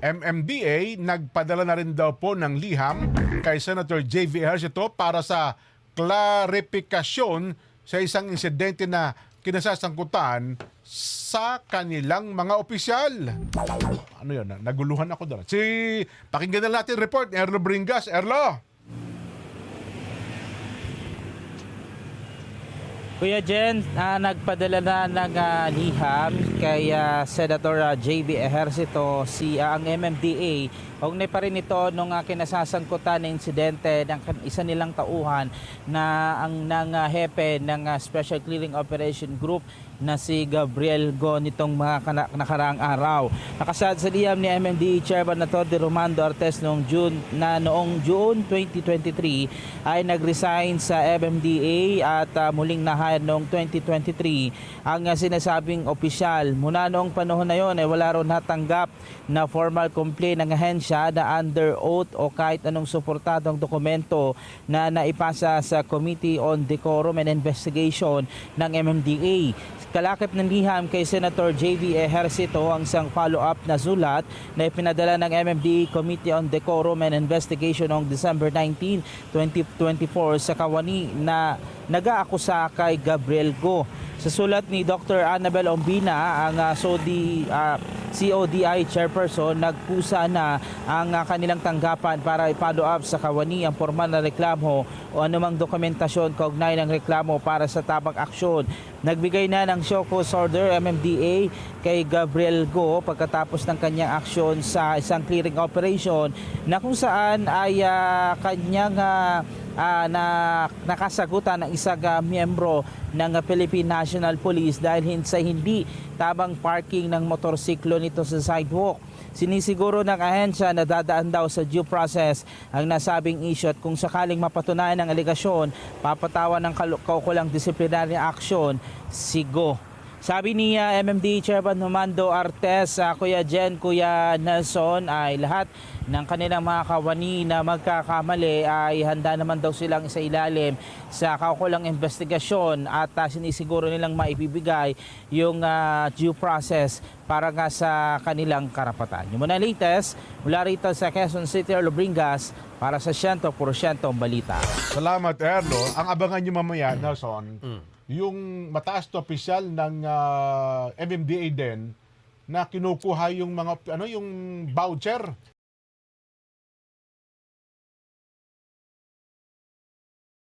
MMDA nagpadala na rin daw po ng liham kay Senator J.V. Ejercito para sa klarifikasyon sa isang insidente na kinasasangkutan sa kanilang mga opisyal. Ano yun? Naguluhan ako doon. Si, pakinggan na natin report Erlo Bringas. Erlo! Kuya Jen, ah, nagpadala na ng ah, liham kay ah, Senator ah, JB Ejercito si ah, ang MMDA. Kaugnay pa rin ito nung uh, kinasasangkutan na insidente ng isa nilang tauhan na ang ng ah, hepe ng ah, Special Clearing Operation Group na si Gabriel Go nitong mga nakaraang araw. Nakasad sa liham ni MMDA Chairman na Todd Romando Artes noong June na noong June 2023 ay nag-resign sa MMDA at ah, muling na-hire noong 2023 ang ah, sinasabing opisyal. Muna noong panahon na yon ay wala ron natanggap na formal complaint ng ahensya na under oath o kahit anong suportadong dokumento na naipasa sa Committee on Decorum and Investigation ng MMDA. Kalakip ng liham kay Senator J.V. Ejercito ang isang follow-up na sulat na ipinadala ng MMDA Committee on Decorum and Investigation noong December 19, 2024 sa Kawani na nag-aakusa kay Gabriel Go. Sa sulat ni Dr. Annabel Ombina, ang ah, SODI, ah, CODI chairperson, nagpusa na ang ah, kanilang tanggapan para i-follow up sa Kawani ang formal na reklamo o anumang dokumentasyon kaugnay ng reklamo para sa tabang aksyon. Nagbigay na ng cause order MMDA kay Gabriel Go pagkatapos ng kanyang aksyon sa isang clearing operation na kung saan ay ah, kanyang ah, ah, na nakasagutan ng isang ah, miyembro ng ah, Philippine National Police dahil hin- sa hindi tabang parking ng motorsiklo nito sa sidewalk. Sinisiguro ng ahensya na dadaan daw sa due process ang nasabing issue at kung sakaling mapatunayan ng aligasyon, papatawan ng kaukulang disciplinary action si Go. Sabi ni ah, MMD Chairman Humando Artes, ah, Kuya Jen, Kuya Nelson ay lahat ng kanilang mga kawani na magkakamali ay handa naman daw silang isa ilalim sa kaukulang investigasyon at ah, sinisiguro nilang maibibigay yung ah, due process para nga sa kanilang karapatan. Yung muna latest, mula rito sa Quezon City, Lubringas, para sa 100% balita. Salamat, Erlo. Ang abangan nyo mamaya, Nelson, yung mataas to opisyal ng ah, MMDA din na kinukuha yung mga ano yung voucher